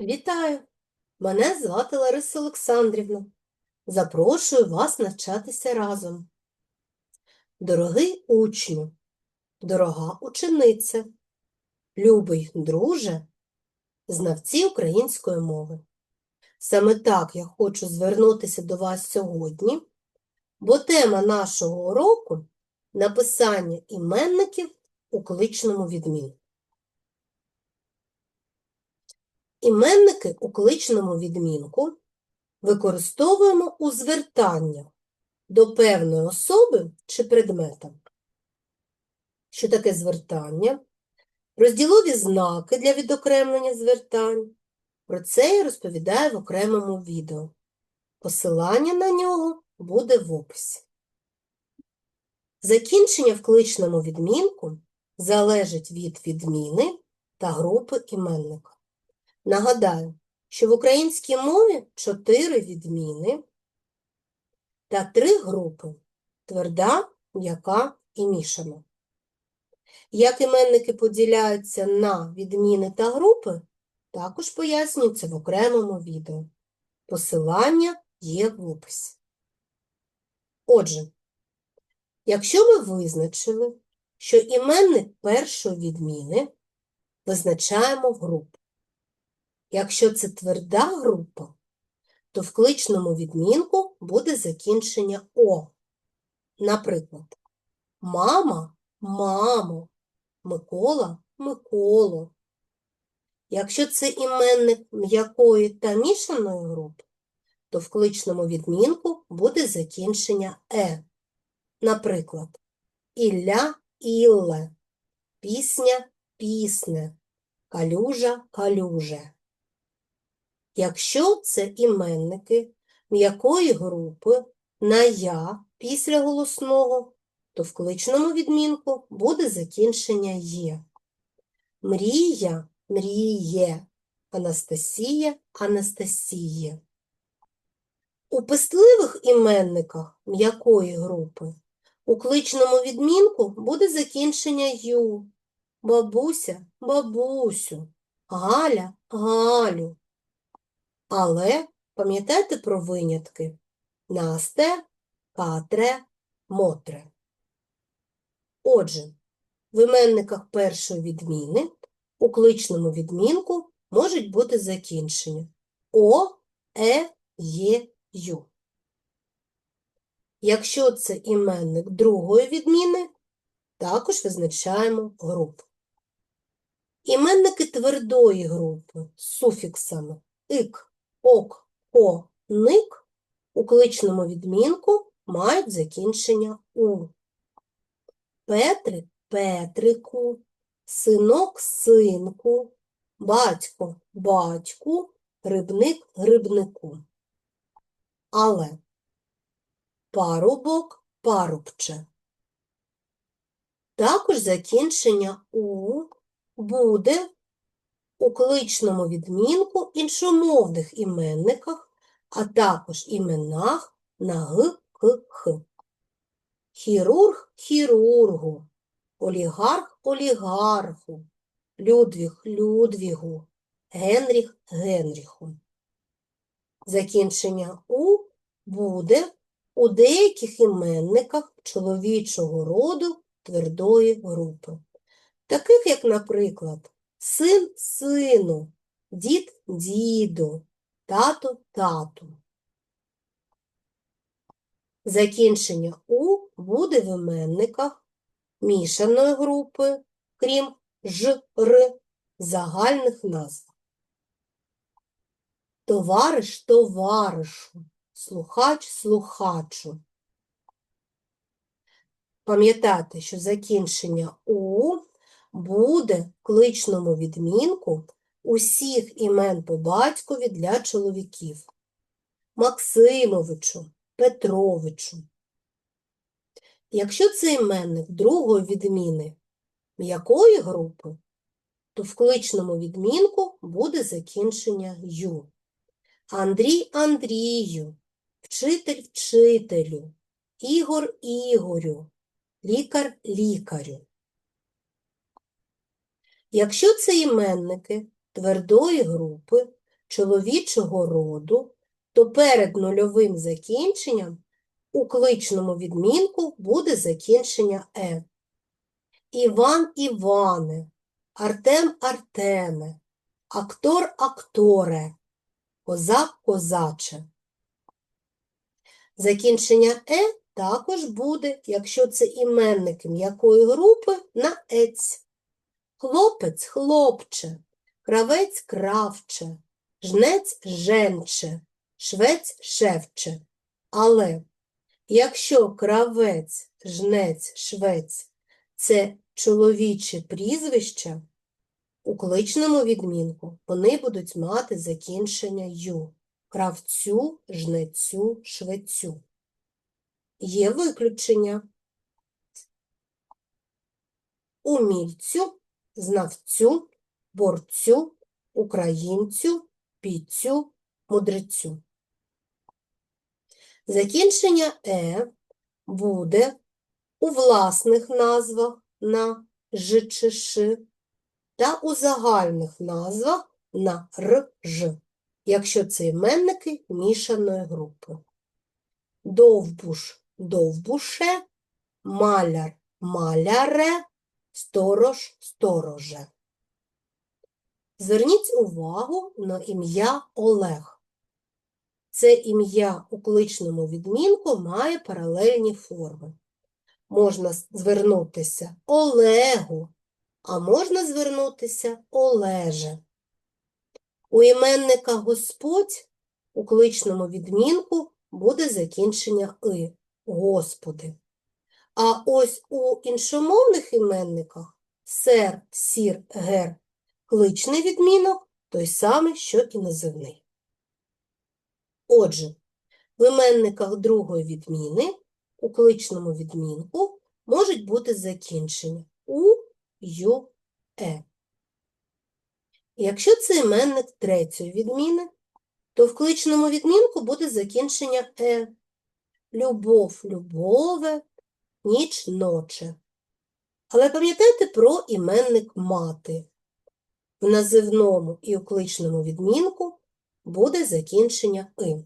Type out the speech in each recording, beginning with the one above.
Вітаю! Мене звати Лариса Олександрівна. Запрошую вас навчатися разом. Дорогий учню, дорога учениця, любий друже, знавці української мови. Саме так я хочу звернутися до вас сьогодні, бо тема нашого уроку – написання іменників у кличному відмінку. Іменники у кличному відмінку використовуємо у звертаннях до певної особи чи предмета. Що таке звертання? Розділові знаки для відокремлення звертань. Про це я розповідаю в окремому відео. Посилання на нього буде в описі. Закінчення в кличному відмінку залежить від відміни та групи іменника. Нагадаю, що в українській мові чотири відміни та три групи – тверда, м'яка і мішана. Як іменники поділяються на відміни та групи, також пояснюється в окремому відео. Посилання є в описі. Отже, якщо ми визначили, що іменник першої відміни визначаємо групу. Якщо це тверда група, то в кличному відмінку буде закінчення О. Наприклад, мама – мамо, Микола – Миколо. Якщо це іменник м'якої та мішаної групи, то в кличному відмінку буде закінчення Е. Наприклад, Ілля – Ілле, пісня – пісне, калюжа – калюже. Якщо це іменники м'якої групи на я після голосного, то в кличному відмінку буде закінчення є. Мрія мріє, Анастасія Анастасіє. У пестливих іменниках м'якої групи у кличному відмінку буде закінчення ю, бабуся бабусю, Галя Галю. Але пам'ятайте про винятки Насте, Катре, Мотре. Отже, в іменниках першої відміни у кличному відмінку можуть бути закінчення О, Е, Є, Ю. Якщо це іменник другої відміни, також визначаємо групу. Іменники твердої групи з суфіксами ик, ок, о, ник у кличному відмінку мають закінчення у. Петрик Петрику, синок синку, батько батьку, грибник грибнику. Але парубок парубче. Також закінчення у буде у кличному відмінку іншомовних іменниках, а також іменах на г, к, х. Хірург хірургу, олігарх олігарху, Людвіг Людвігу, Генріх Генріху. Закінчення у буде у деяких іменниках чоловічого роду твердої групи, таких як, наприклад, син сину, дід діду, тато тату. Закінчення у буде в іменниках мішаної групи, крім ж, р, загальних назв. Товариш товаришу, слухач слухачу. Пам'ятайте, що закінчення у буде в кличному відмінку усіх імен по батькові для чоловіків. Максимовичу, Петровичу. Якщо це іменник другої відміни м'якої групи, то в кличному відмінку буде закінчення ю. Андрій Андрію, вчитель вчителю, Ігор Ігорю, лікар лікарю. Якщо це іменники твердої групи, чоловічого роду, то перед нульовим закінченням у кличному відмінку буде закінчення е. Іван Іване, Артем Артеме, актор Акторе, козак Козаче. Закінчення е також буде, якщо це іменники м'якої групи на ець. Хлопець хлопче, кравець кравче, жнець женче, швець шевче. Але якщо кравець, жнець, швець це чоловіче прізвище, у кличному відмінку вони будуть мати закінчення ю кравцю, жнецю, швецю. Є виключення. Умільцю, знавцю, борцю, українцю, піцю, мудрецю. Закінчення е буде у власних назвах на ж та у загальних назвах на р, ж, якщо це іменники мішаної групи. Довбуш довбуше, маляр маляре, сторож стороже. Зверніть увагу на ім'я Олег. Це ім'я у кличному відмінку має паралельні форми. Можна звернутися Олегу, а можна звернутися Олеже. У іменника Господь у кличному відмінку буде закінчення «и» – Господи. А ось у іншомовних іменниках сер, сір, гер кличний відмінок той самий, що і називний. Отже, в іменниках другої відміни у кличному відмінку можуть бути закінчення у, ю, е. Якщо це іменник третьої відміни, то в кличному відмінку буде закінчення е. Любов, любове, ніч, ноче. Але пам'ятайте про іменник мати. В називному і у кличному відмінку буде закінчення «и».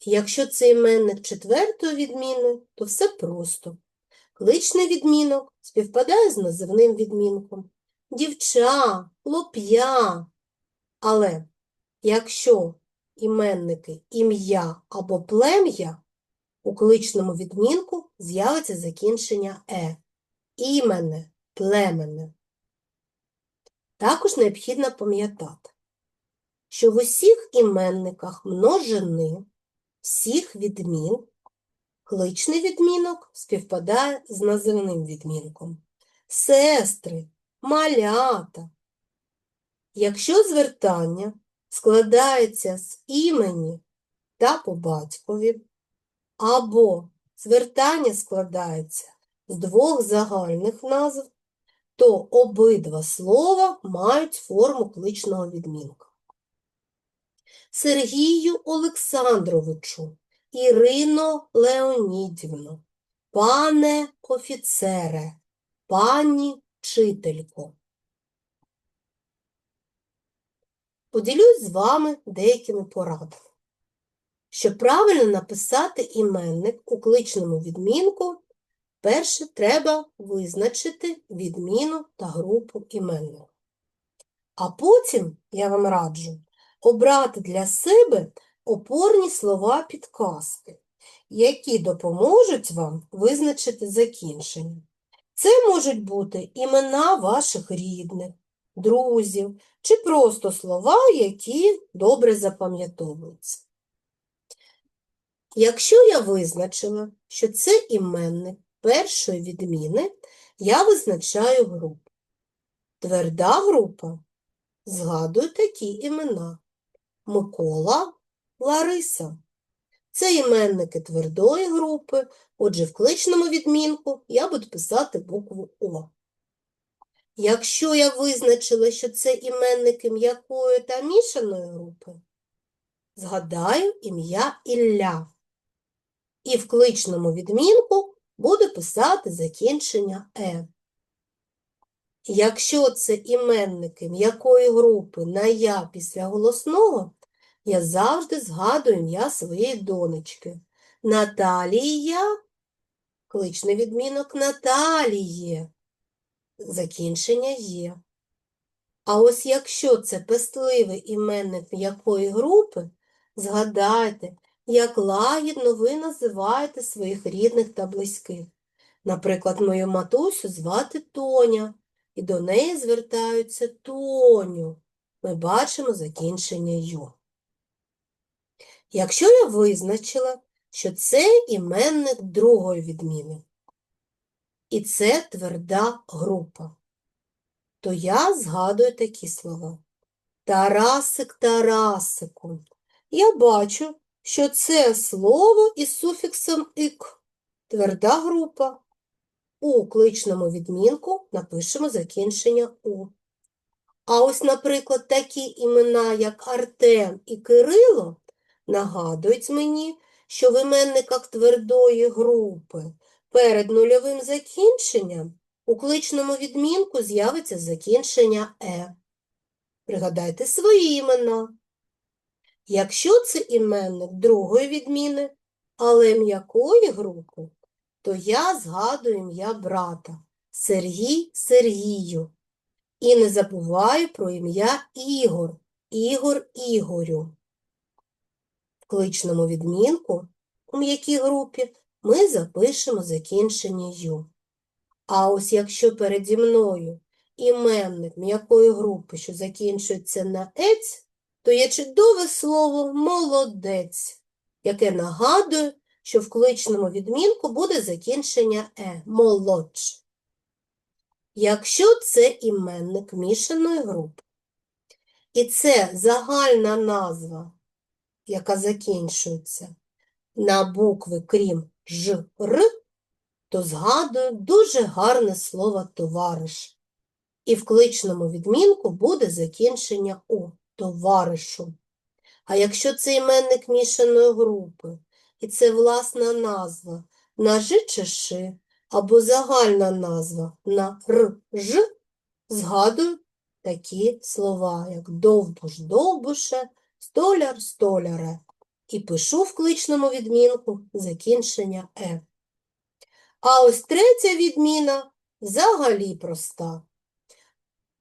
Якщо це іменник четвертої відміни, то все просто. Кличний відмінок співпадає з називним відмінком. Дівча, хлоп'я. Але якщо іменники ім'я або плем'я, у кличному відмінку з'явиться закінчення е. Імене, племене. Також необхідно пам'ятати, що в усіх іменниках множини всіх відмін кличний відмінок співпадає з називним відмінком. Сестри, малята. Якщо звертання складається з імені та по батькові, або звертання складається з двох загальних назв, то обидва слова мають форму кличного відмінка. Сергію Олександровичу, Ірино Леонідівно, пане офіцере, пані вчителько. Поділюсь з вами деякими порадами. Щоб правильно написати іменник у кличному відмінку, перше треба визначити відміну та групу іменника. А потім я вам раджу обрати для себе опорні слова підказки, які допоможуть вам визначити закінчення. Це можуть бути імена ваших рідних, друзів чи просто слова, які добре запам'ятовуються. Якщо я визначила, що це іменник першої відміни, я визначаю групу. Тверда група згадую такі імена Микола, Лариса. Це іменники твердої групи, отже, в кличному відмінку я буду писати букву О. Якщо я визначила, що це іменники м'якої та мішаної групи, згадаю ім'я Ілля. І в кличному відмінку буду писати закінчення Е. Якщо це іменники м'якої групи на я після голосного, я завжди згадую ім'я своєї донечки. Наталія, кличний відмінок Наталіє. Закінчення є. А ось якщо це пестливий іменник м'якої групи, згадайте, як лагідно ви називаєте своїх рідних та близьких. Наприклад, мою матусю звати Тоня, і до неї звертаються Тоню. Ми бачимо закінчення ю. Якщо я визначила, що це іменник другої відміни, і це тверда група, то я згадую такі слова. Тарасик, Тарасику. Я бачу, що це слово із суфіксом «ик» – тверда група. У кличному відмінку напишемо закінчення «у». А ось, наприклад, такі імена, як Артем і Кирило, нагадують мені, що в іменниках твердої групи перед нульовим закінченням у кличному відмінку з'явиться закінчення «е». Пригадайте свої імена. Якщо це іменник другої відміни, але м'якої групи, то я згадую ім'я брата Сергій Сергію. І не забуваю про ім'я Ігор, Ігор Ігорю. В кличному відмінку у м'якій групі ми запишемо закінчення ю. А ось якщо переді мною іменник м'якої групи, що закінчується на ець, то є чудове слово молодець, яке нагадує, що в кличному відмінку буде закінчення е молодш. Якщо це іменник мішаної групи, і це загальна назва, яка закінчується на букви крім ж, р, то згадую дуже гарне слово товариш. І в кличному відмінку буде закінчення у товаришу. А якщо це іменник мішаної групи, і це власна назва на «ж» або загальна назва на «р», «ж», згадую такі слова, як довбуш, довбуше, столяр, столяре. І пишу в кличному відмінку закінчення «е». А ось третя відміна взагалі проста.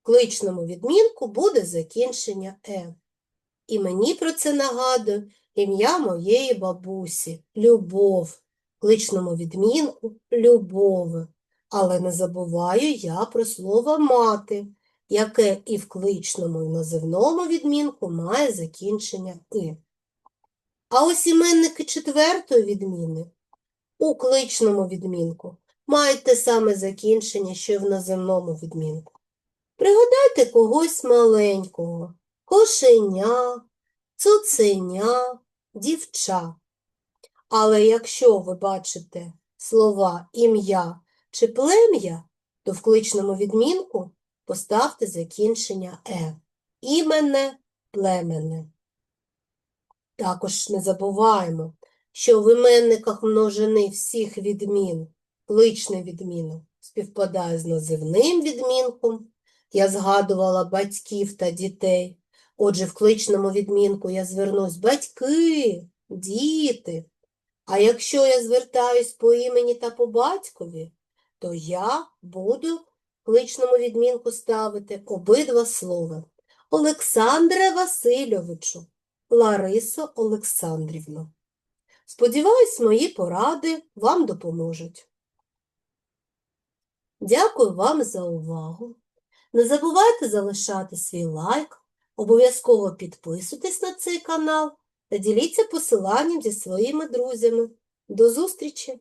В кличному відмінку буде закінчення «е». І мені про це нагадує ім'я моєї бабусі – Любов. В кличному відмінку – Любове. Але не забуваю я про слово мати, яке і в кличному, і називному відмінку має закінчення «и». А ось іменники четвертої відміни у кличному відмінку мають те саме закінчення, що й в наземному відмінку. Пригадайте когось маленького, кошеня, цуценя, дівча. Але якщо ви бачите слова ім'я чи плем'я, то в кличному відмінку поставте закінчення е. Імене, племене. Також не забуваємо, що в іменниках множини всіх відмін кличний відмінок співпадає з називним відмінком. Я згадувала батьків та дітей. Отже, в кличному відмінку я звернусь батьки, діти. А якщо я звертаюсь по імені та по батькові, то я буду в кличному відмінку ставити обидва слова. Олександре Васильовичу, Ларисо Олександрівно. Сподіваюсь, мої поради вам допоможуть. Дякую вам за увагу. Не забувайте залишати свій лайк, обов'язково підписуйтесь на цей канал та діліться посиланням зі своїми друзями. До зустрічі!